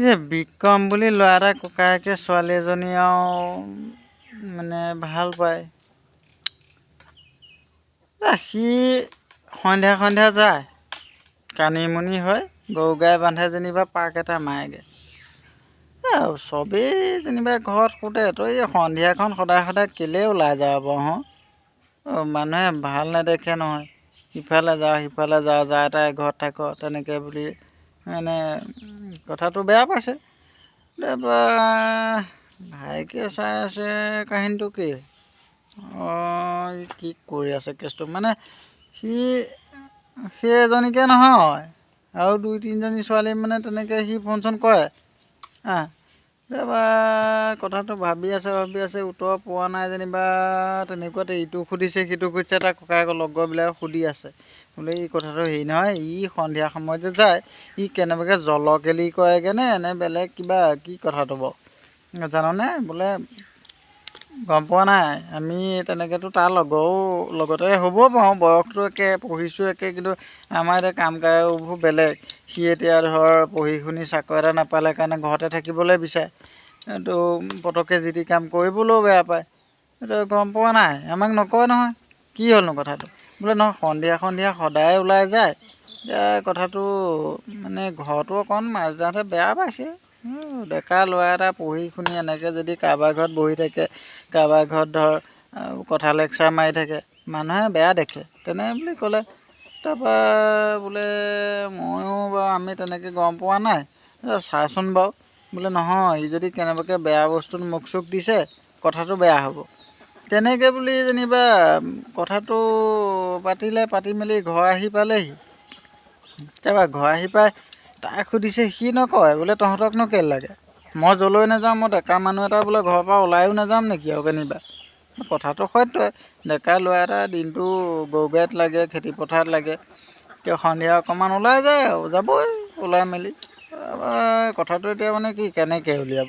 এই বিক্ৰম বুলি ল'ৰা এটা ককায়েকে ছোৱালী এজনী আৰু মানে ভাল পায়। সি সন্ধিয়া সন্ধিয়া যায়। কানিমুনি হয় গৰু গাই বান্ধে যেনিবা পাক এটা মাৰেগৈ। চবেই যেনিবা ঘৰত সোধে তই এই সন্ধিয়াখন সদায় সদায় কেলৈ ওলাই যাৱ বাৰু মানুহে ভাল নেদেখে নহয়। ইফালে যাওঁ সিফালে যাওঁ যায় তাই ঘৰত থাক তেনেকৈ বুলি মানে কথাটো বেয়া পাইছে। তাৰপৰা ভাইকে চাই আছে কাহিনীটো কি? অঁ কি কৰি আছে কেছটো? মানে সি সেই এজনীকে নহয় আৰু দুই তিনিজনী ছোৱালী মানে তেনেকৈ সি ফোন চোন কৰে। হা? তাৰপৰা কথাটো ভাবি আছে ভাবি আছে উত্তৰ পোৱা নাই যেনিবা তেনেকুৱাতে ইটোক সুধিছে সিটোক সুধিছে তাৰ ককায়েকৰ লগৰবিলাকে সুধি আছে। বোলে এই কথাটো হেৰি নহয় ই সন্ধিয়া সময়ত যে যায় ই কেনেবাকৈ জলকেলি কৰেগৈনে নে বেলেগ কিবা কি কথাটো বাৰু? জাননে? বোলে গম পোৱা নাই? আমি তেনেকৈতো তাৰ লগৰো লগতে হ'ব পাৰোঁ বয়সটো একে পঢ়িছোঁ একে কিন্তু আমাৰ এতিয়া কাম কাজবোৰ বেলেগ। সি এতিয়া ধৰ পঢ়ি শুনি চাকৰি এটা নাপালে কাৰণে ঘৰতে থাকিবলৈ বিচাৰে। এইটো পটককৈ যি টি কাম কৰিবলৈও বেয়া পায়। এইটো গম পোৱা নাই? আমাক নকয় নহয়। কি হ'লনো কথাটো? বোলে নহয় সন্ধিয়া সন্ধিয়া সদায় ওলাই যায়। এতিয়া কথাটো মানে ঘৰতো অকণ মাজতে বেয়া পাইছে। ডেকা ল'ৰা এটা পঢ়ি শুনি এনেকৈ যদি কাৰোবাৰ ঘৰত বহি থাকে কাৰোবাৰ ঘৰত ধৰ কথা লেকচাৰ মাৰি থাকে মানুহে বেয়া দেখে। তেনে বুলি ক'লে তাৰপৰা বোলে ময়ো বাৰু আমি তেনেকৈ গম পোৱা নাই। চাচোন বাৰু। বোলে নহয় ই যদি কেনেবাকৈ বেয়া বস্তুত মুখ চুখ দিছে কথাটো বেয়া হ'ব। তেনেকৈ বুলি যেনিবা কথাটো পাতিলে পাতি মেলি ঘৰ আহি পালেহি। তাৰপৰা ঘৰ আহি পাই তাক সুধিছে সি নকয়? বোলে তহঁতকনো কেলৈ লাগে? মই য'লৈ নাযাওঁ মই ডেকা মানুহ এটা বোলে ঘৰৰ পৰা ওলায়ো নাযাম নেকি আৰু কেনিবা? কথাটো সত্যই ডেকা ল'ৰা এটা দিনটো গৰু গাড়ীত লাগে খেতি পথাৰত লাগে তেওঁ সন্ধিয়া অকণমান ওলাই যায় আৰু যাবই ওলাই মেলি। কথাটো এতিয়া মানে কি কেনেকৈ উলিয়াব?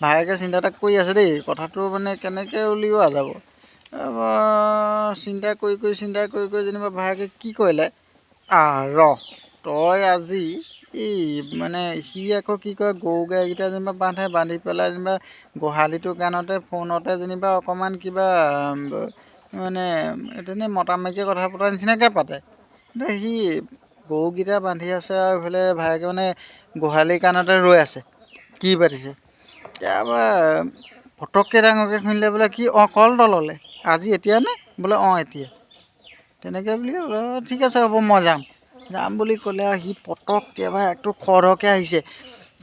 ভায়েকে চিন্তা এটা কৰি আছে দেই কথাটো মানে কেনেকৈ উলিওৱা যাব? চিন্তা কৰি কৰি চিন্তা কৰি কৰি যেনিবা ভায়েকে কি কৰিলে? আ ৰ তই আজি এই মানে সি আকৌ কি কয় গৰু গাইকেইটা যেনিবা বান্ধে বান্ধি পেলাই যেনিবা গোহালিটোৰ কাণতে ফোনতে যেনিবা অকণমান কিবা মানে এনেই মতা মাইকীয়ে কথা পতা নিচিনাকৈ পাতে। সি গৰুকেইটা বান্ধি আছে আৰু এইফালে ভায়েকে মানে গোহালিৰ কাণতে ৰৈ আছে। কি পাতিছে? তাৰপৰা পটককৈ ডাঙৰকৈ শুনিলে বোলে কি অঁ কল তললৈ? আজি এতিয়া নে? বোলে অঁ এতিয়া। তেনেকৈ বুলি ক'লে, "অ, ঠিক আছে হ'ব মই যাম। যাম বুলি ক'লে আৰু সি পটককৈ এবাৰ একটো খৰকৈ আহিছে।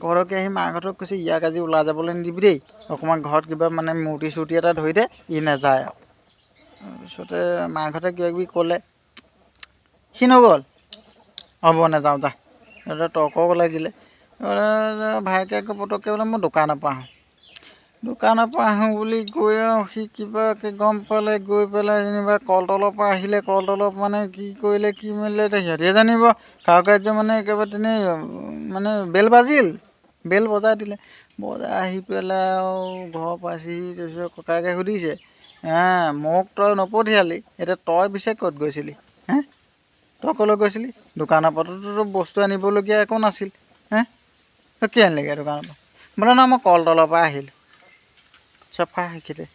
খৰকৈ আহি মাকহঁতক কৈছে, ইয়াক আজি ওলাই যাবলৈ নিদিবি দেই। অকণমান ঘৰত কিবা মানে মূৰ্তি চূৰ্তি এটা ধৰি দে, ই নাযায় আৰু। তাৰপিছতে মাকহঁতে কিবা কিবি ক'লে, সি নগ'ল? হ'ব, নাযাওঁ যা। তৰ্ক লাগিলে। ভায়েকে আকৌ পটককৈ বোলে, মই দোকানৰ পৰা আহোঁ। দোকানৰ পৰা আহোঁ বুলি গৈ আৰু সি কিবাকৈ গম পালে গৈ পেলাই যেনিবা কলতলৰ পৰা আহিলে কলতলৰ মানে কি কৰিলে কি মেলিলে সিহঁতিহে জানিব। কাৰুকাৰ্য মানে একেবাৰে তেনেই মানে বেল বাজিল বেল বজাই দিলে। বজাই আহি পেলাই আৰু ঘৰ পাইছেহি তাৰপিছত ককায়েকে সুধিছে হা মোক তই নপঠিয়ালি এতিয়া তই পিছে ক'ত গৈছিলি? হে? তই ক'লৈ গৈছিলি? দোকানৰ পৰাটোতো বস্তু আনিবলগীয়া একো নাছিল হে? তই কি আনিলিগৈ দোকানৰ পৰা? বোলে নহয় মই কলতলৰ পৰা আহিলোঁ। Siapa gitu.